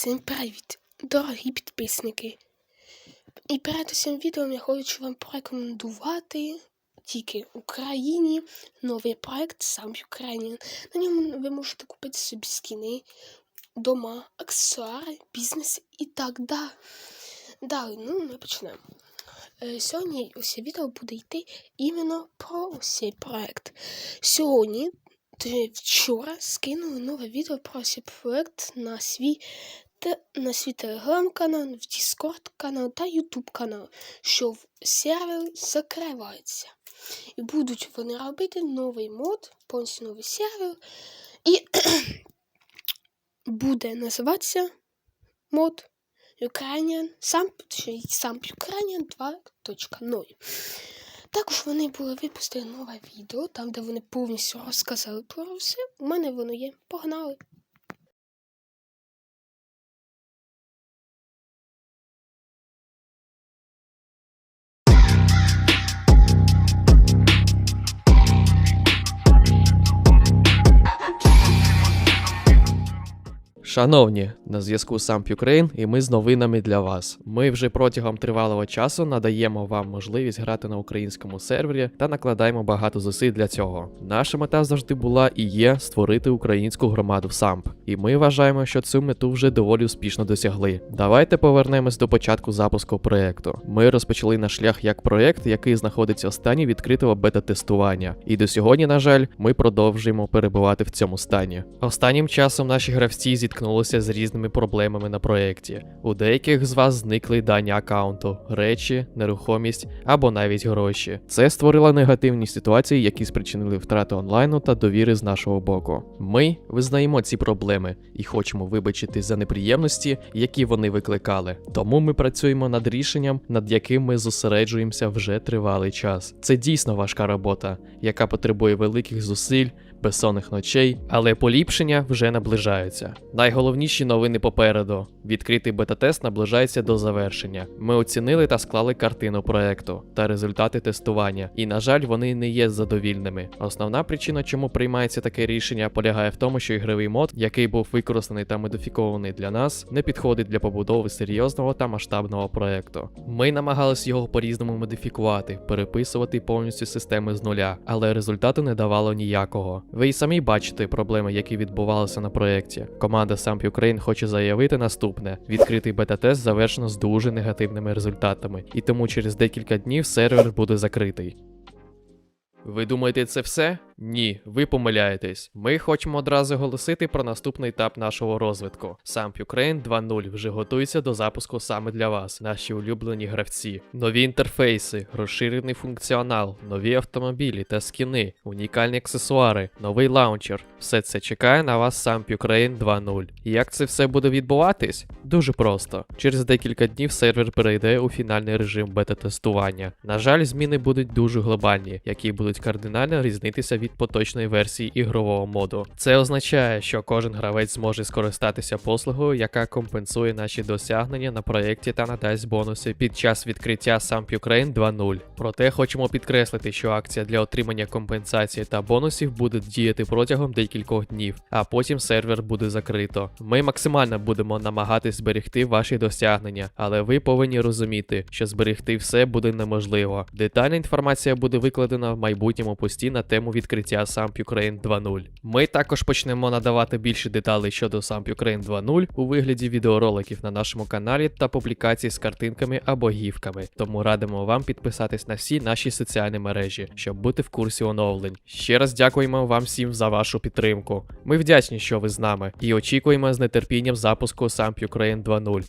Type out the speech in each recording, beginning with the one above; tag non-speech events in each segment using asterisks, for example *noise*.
Всім привіт, дорогі підписники. І перед цим відео я хочу вам порекомендувати тільки Україні новий проект сам Ukrainian. На ньому ви можете купити собі скіни, дома, аксесуари, бізнес і так далі. Далі, ну ми почнемо. Е, Сьогодні усе відео буде йти іменно про цей проект. Сьогодні, вчора, скинули нове відео про цей проект на свій на свій телеграм-канал, в Discord канал та Ютуб канал, що сервер закривається. І будуть вони робити новий мод, повністю новий сервер. І *clears throat* буде називатися мод Ukrainian, точніше, Ukrainian 2.0. Також вони були випустили нове відео, там, де вони повністю розказали про все. У мене воно є. Погнали! Шановні, на зв'язку сам Ukraine і ми з новинами для вас. Ми вже протягом тривалого часу надаємо вам можливість грати на українському сервері та накладаємо багато зусиль для цього. Наша мета завжди була і є створити українську громаду в САМП. І ми вважаємо, що цю мету вже доволі успішно досягли. Давайте повернемось до початку запуску проекту. Ми розпочали наш шлях як проект, який знаходиться в стані відкритого бета-тестування. І до сьогодні, на жаль, ми продовжуємо перебувати в цьому стані. Останнім часом наші гравці зіткнулися з різними проблемами на проєкті. У деяких з вас зникли дані аккаунту, речі, нерухомість або навіть гроші. Це створило негативні ситуації, які спричинили втрату онлайну та довіри з нашого боку. Ми визнаємо ці проблеми і хочемо вибачити за неприємності, які вони викликали. Тому ми працюємо над рішенням, над яким ми зосереджуємося вже тривалий час. Це дійсно важка робота, яка потребує великих зусиль безсонних ночей, але поліпшення вже наближаються. Найголовніші новини попереду: відкритий бета-тест наближається до завершення. Ми оцінили та склали картину проекту та результати тестування, і на жаль, вони не є задовільними. Основна причина, чому приймається таке рішення, полягає в тому, що ігровий мод, який був використаний та модифікований для нас, не підходить для побудови серйозного та масштабного проекту. Ми намагалися його по-різному модифікувати, переписувати повністю системи з нуля, але результату не давало ніякого. Ви й самі бачите проблеми, які відбувалися на проєкті. Команда Samp Ukraine хоче заявити наступне: відкритий бета-тест завершено з дуже негативними результатами, і тому через декілька днів сервер буде закритий. Ви думаєте, це все? Ні, ви помиляєтесь. Ми хочемо одразу оголосити про наступний етап нашого розвитку. Samp Ukraine 2.0 вже готується до запуску саме для вас, наші улюблені гравці. Нові інтерфейси, розширений функціонал, нові автомобілі та скіни, унікальні аксесуари, новий лаунчер. Все це чекає на вас Samp Ukraine 2.0. І як це все буде відбуватись? Дуже просто. Через декілька днів сервер перейде у фінальний режим бета-тестування. На жаль, зміни будуть дуже глобальні, які будуть кардинально різнитися від поточної версії ігрового моду. Це означає, що кожен гравець зможе скористатися послугою, яка компенсує наші досягнення на проєкті та надасть бонуси під час відкриття Samp Ukraine 2.0. Проте хочемо підкреслити, що акція для отримання компенсації та бонусів буде діяти протягом декількох днів, а потім сервер буде закрито. Ми максимально будемо намагатись зберегти ваші досягнення, але ви повинні розуміти, що зберегти все буде неможливо. Детальна інформація буде викладена в майбутньому пості на тему відкриття Samp Ukraine 2.0. Ми також почнемо надавати більше деталей щодо Samp Ukraine 2.0 у вигляді відеороликів на нашому каналі та публікацій з картинками або гівками. Тому радимо вам підписатись на всі наші соціальні мережі, щоб бути в курсі оновлень. Ще раз дякуємо вам всім за вашу підтримку. Ми вдячні, що ви з нами, і очікуємо з нетерпінням запуску Samp Ukraine 2.0.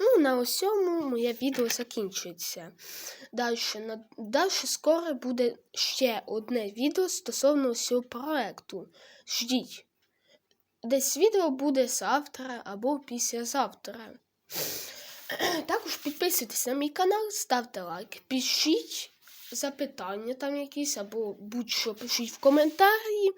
Ну, на усьому моє відео закінчується. Далі. Далі скоро буде ще одне відео стосовно цього проекту. Ждіть. Десь відео буде завтра або післязавтра. Також підписуйтесь на мій канал, ставте лайк, пишіть запитання там якісь, або будь-що пишіть в коментарі.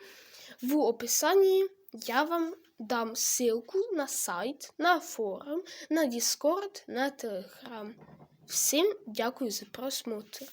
В описанні я вам дам ссылку на сайт, на форум, на Discord, на Telegram. Всім дякую за просмотр.